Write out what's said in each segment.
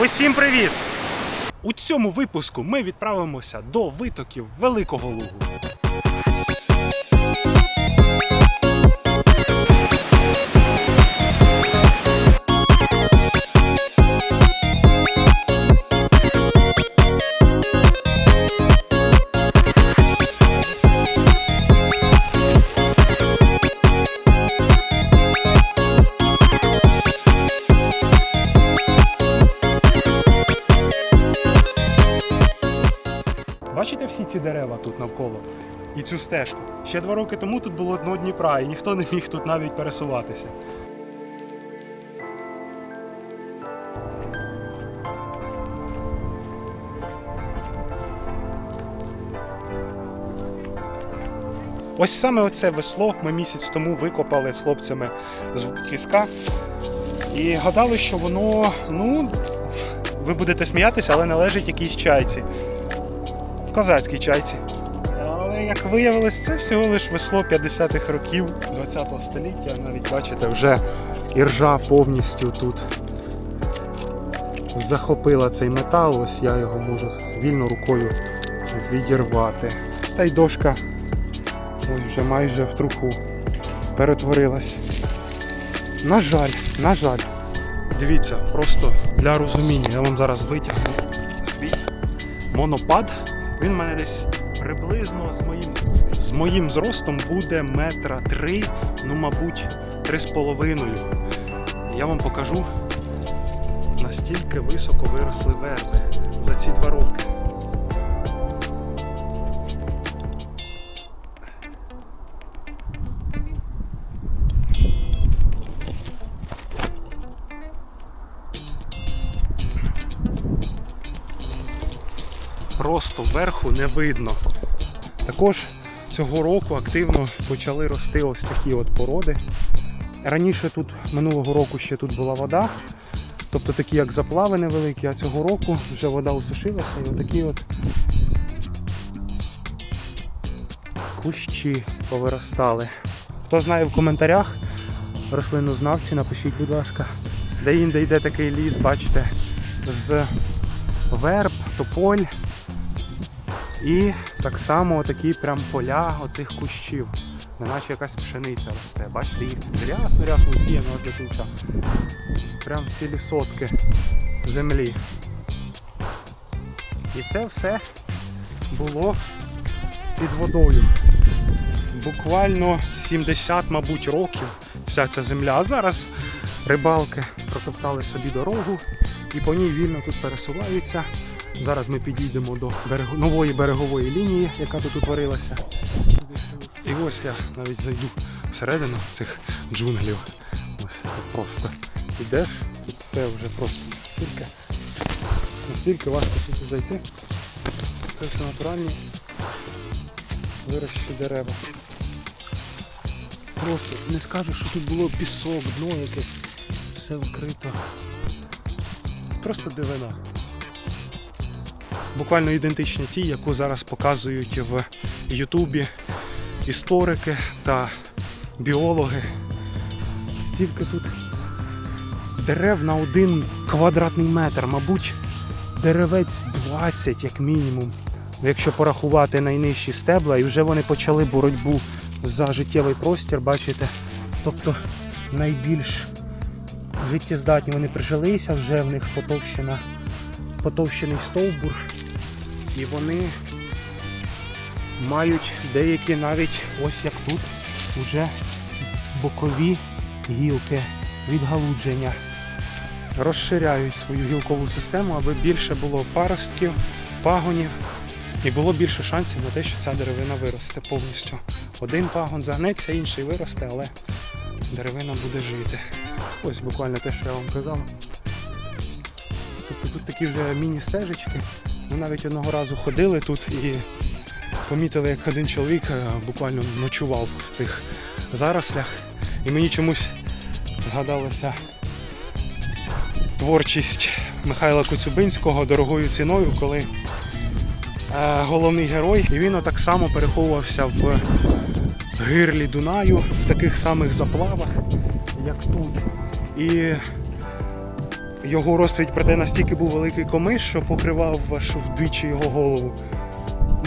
Усім привіт! У цьому випуску ми відправимося до витоків Великого Лугу. Дерева тут навколо? І цю стежку. Ще два роки тому тут було дно Дніпра, і ніхто не міг тут навіть пересуватися. Ось саме оце весло ми місяць тому викопали з хлопцями з піска. І гадали, що воно, ну, ви будете сміятися, але належить якійсь чайці козацькій чайці. Але як виявилось, це всього лиш весло 50-х років 20-го століття. Навіть бачите, вже іржа повністю тут захопила цей метал. Ось я його можу вільно рукою відірвати. Та й дошка ось вже майже в труху перетворилась. На жаль, на жаль. Дивіться, просто для розуміння. Я вам зараз витягну свій монопад. Він в мене десь приблизно з моїм, з моїм зростом буде метра три, ну, мабуть, три з половиною. Я вам покажу, настільки високо виросли верби за ці два роки. Просто верху не видно. Також цього року активно почали рости ось такі от породи. Раніше тут минулого року ще тут була вода, тобто такі як заплави невеликі, а цього року вже вода усушилася і отакі от кущі повиростали. Хто знає в коментарях, рослинознавці, напишіть, будь ласка, де інде йде такий ліс, бачите, з верб, тополь. І так само такі прям поля оцих кущів. Неначе якась пшениця росте. Бачите, їх рясно рясно сіяно до кінця. Прям цілі сотки землі. І це все було під водою. Буквально 70, мабуть, років вся ця земля. А зараз рибалки протоптали собі дорогу і по ній вільно тут пересуваються. Зараз ми підійдемо до берего... нової берегової лінії, яка тут утворилася. І ось я навіть зайду всередину цих джунглів. Ось так просто ідеш, тут все вже просто настільки, настільки важко сюди зайти. Це все натуральні вирощені дерева. Просто не скажу, що тут було пісок, дно якесь, все вкрито. Просто дивина буквально ідентичні ті, яку зараз показують в Ютубі історики та біологи. Стільки тут дерев на один квадратний метр, мабуть, деревець 20 як мінімум. Якщо порахувати найнижчі стебла, і вже вони почали боротьбу за життєвий простір, бачите. Тобто найбільш життєздатні вони прижилися, вже в них потовщена, потовщений стовбур. І вони мають деякі навіть ось як тут уже бокові гілки відгалудження. Розширяють свою гілкову систему, аби більше було паростків, пагонів і було більше шансів на те, що ця деревина виросте повністю. Один пагон загнеться, інший виросте, але деревина буде жити. Ось буквально те, що я вам казав. Такі вже міні-стежечки. Ми навіть одного разу ходили тут і помітили, як один чоловік е, буквально ночував в цих зарослях. І мені чомусь згадалася творчість Михайла Коцюбинського дорогою ціною, коли е, головний герой, і він так само переховувався в гирлі Дунаю, в таких самих заплавах, як тут. І його розповідь про те, настільки був великий комиш, що покривав аж вдвічі його голову.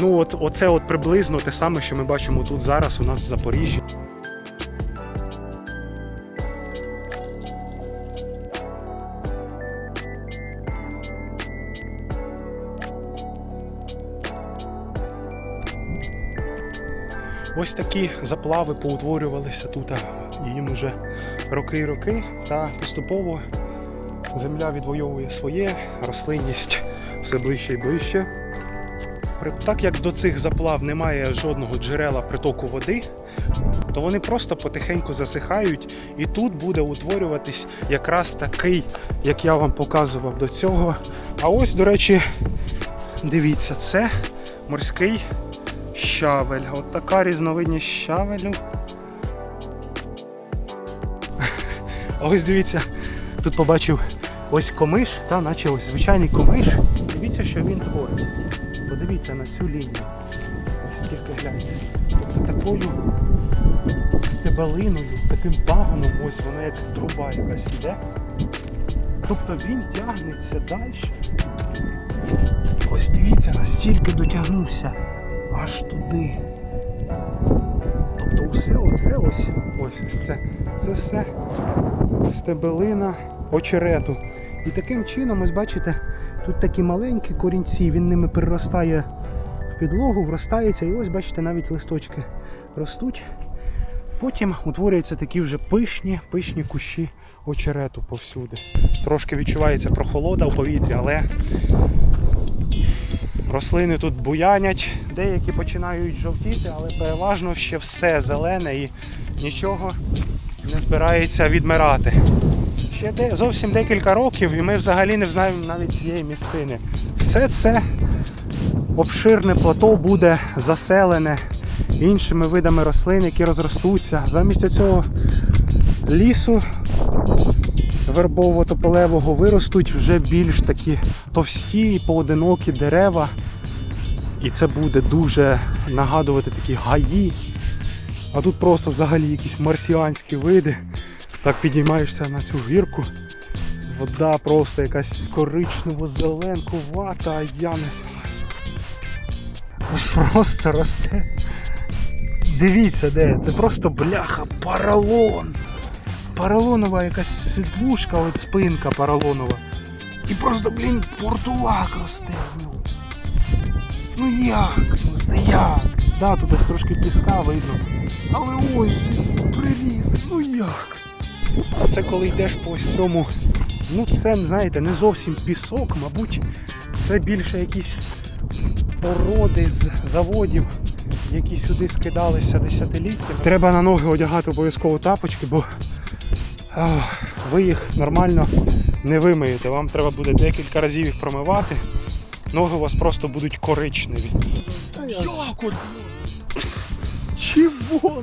Ну, от оце от приблизно те саме, що ми бачимо тут зараз у нас в Запоріжжі. Ось такі заплави поутворювалися тут, їм уже роки і роки, та поступово земля відвоює своє, рослинність все ближче і ближче. Так як до цих заплав немає жодного джерела притоку води, то вони просто потихеньку засихають, і тут буде утворюватись якраз такий, як я вам показував до цього. А ось, до речі, дивіться, це морський щавель. От така різновидність щавелю. Ось дивіться, тут побачив ось комиш, та наче ось звичайний комиш. Дивіться, що він творить. Подивіться на цю лінію. Ось тільки гляньте. Тобто такою стебелиною, таким пагоном, ось вона як труба якась іде. Тобто він тягнеться далі. Ось дивіться, настільки дотягнувся аж туди. Тобто усе оце ось ось це. Це все стебелина очерету. І таким чином, ось бачите, тут такі маленькі корінці, він ними переростає в підлогу, вростається, і ось бачите, навіть листочки ростуть. Потім утворюються такі вже пишні, пишні кущі очерету повсюди. Трошки відчувається прохолода у повітрі, але рослини тут буянять, деякі починають жовтіти, але переважно ще все зелене і нічого не збирається відмирати. Ще де, зовсім декілька років, і ми взагалі не знаємо навіть цієї місцини. Все це обширне плато буде заселене іншими видами рослин, які розростуться. Замість цього лісу вербово-тополевого виростуть вже більш такі товсті, поодинокі дерева. І це буде дуже нагадувати такі гаї. А тут просто взагалі якісь марсіанські види. Так підіймаєшся на цю гірку. Вода просто якась коричнево-зеленкувата, а я не знаю. Просто росте. Дивіться, де? Це просто бляха, паралон. Паралонова якась сидлушка, от спинка паралонова. І просто, блін, портулак росте в ньому. Ну як? Просто як? Да, тут десь трошки піска видно. Але ой, приліз, ну як? А це коли йдеш по ось цьому, ну це, знаєте, не зовсім пісок, мабуть, це більше якісь породи з заводів, які сюди скидалися десятиліттями. Треба на ноги одягати обов'язково тапочки, бо ах, ви їх нормально не вимиєте. Вам треба буде декілька разів їх промивати. Ноги у вас просто будуть коричневі. Чого?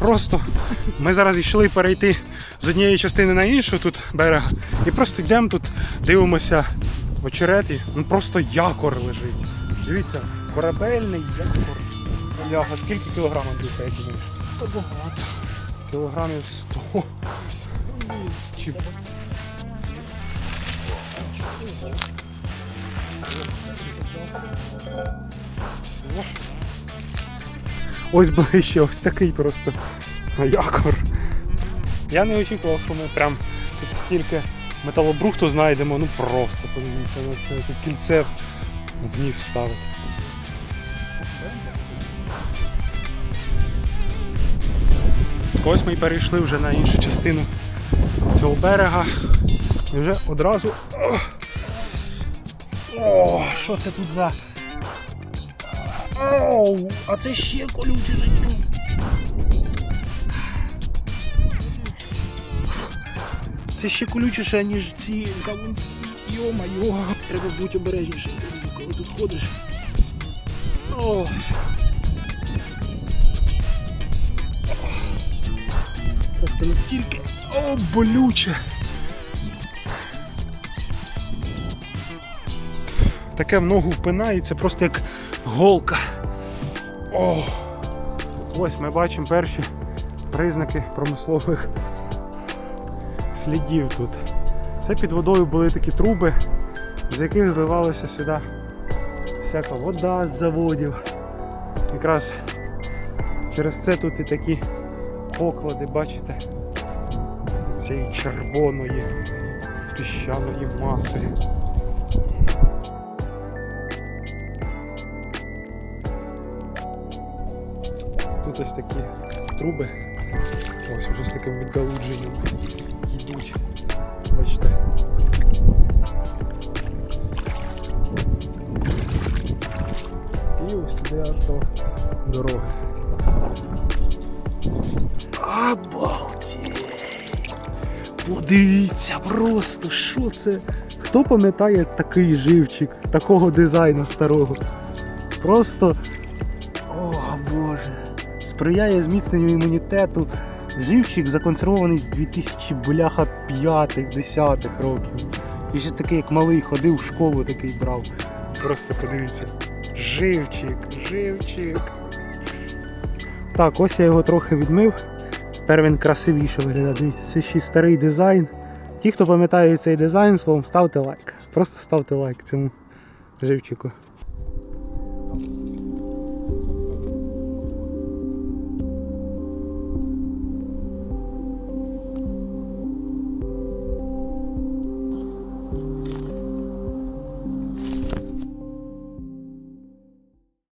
Просто ми зараз йшли перейти з однієї частини на іншу тут берега. І просто йдемо тут, дивимося в очереті. Ну просто якор лежить. Дивіться, корабельний якор. Бляха, скільки кілограм Андрюха, як думаєш? Та багато. Кілограмів 100. Чи... Ось ближче, ось такий просто якор. Я не очікував, що ми прям тут стільки металобрухту знайдемо. Ну просто подивіться на це. Тут кільце вниз вставить. Ось ми й перейшли вже на іншу частину цього берега. І вже одразу. О, що це тут за. Оу, а це ще колюче життя. Це ще колючіше, ніж ці кавунці. Йо-майо, треба бути обережнішим, коли тут ходиш. О. Просто настільки о, болюче. Таке в ногу впинається, просто як голка. О! Ось ми бачимо перші признаки промислових слідів тут. Це під водою були такі труби, з яких зливалася сюди всяка вода з заводів. Якраз через це тут і такі поклади, бачите, цієї червоної піщаної маси. Ось такі труби. Ось вже з таким відгалудженням йдуть. Бачите. І ось туди аж до дороги. Обалдеть! Подивіться просто, що це? Хто пам'ятає такий живчик, такого дизайну старого? Просто. О, Боже. Сприяє зміцненню імунітету. Живчик законсервований з 2000 бляха 5-10 років. І ще такий, як малий, ходив в школу такий брав. Просто подивіться. Живчик, живчик. Так, ось я його трохи відмив. Тепер він красивіше виглядає. Дивіться, це ще старий дизайн. Ті, хто пам'ятає цей дизайн, словом, ставте лайк. Просто ставте лайк цьому живчику.